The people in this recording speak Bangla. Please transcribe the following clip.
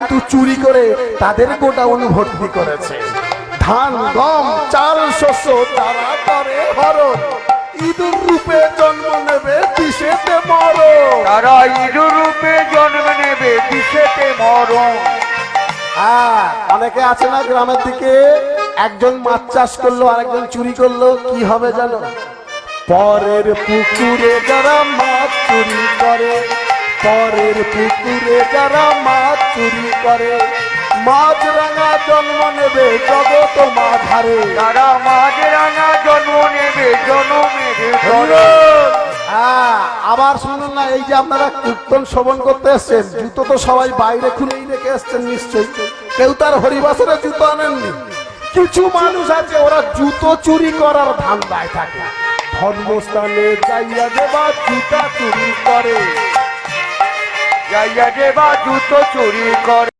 কিন্তু চুরি করে তাদের গোডাউন ভর্তি করেছে। ধান গম চাল শস্য তারা করে হরণ। ইঁদুর রূপে জন্ম নেবে দিশেতে মরণ। তারা ইরূপে জন্ম নেবে বিষেতে মরণ। হ্যাঁ অনেকে আছে না গ্রামের দিকে? একজন মাছ চাষ করল আরেকজন চুরি করল কি হবে জানো? পরের পুকুরে যারা মাছ চুরি করে পরের পুকুরে যারা মাছ চুরি করে মাছ রাঙা জন্ম নেবে জগত মাধারে তারা মাঝরাঙা জন্ম নেবে জন্মের হ্যাঁ আবার শুনুন না এই যে আপনারা কীর্তন শ্রবণ করতে এসছেন জুতো তো সবাই বাইরে খুলেই রেখে এসছেন নিশ্চয়ই। কেউ তার হরিবাসরে জুতো আনেননি? কিছু মানুষ আছে ওরা জুতো চুরি করার ধান্দায় থাকে। ধর্মস্থানে যাইয়া দেবা জুতা চুরি করে। যাইয়া দেবা জুতো চুরি করে।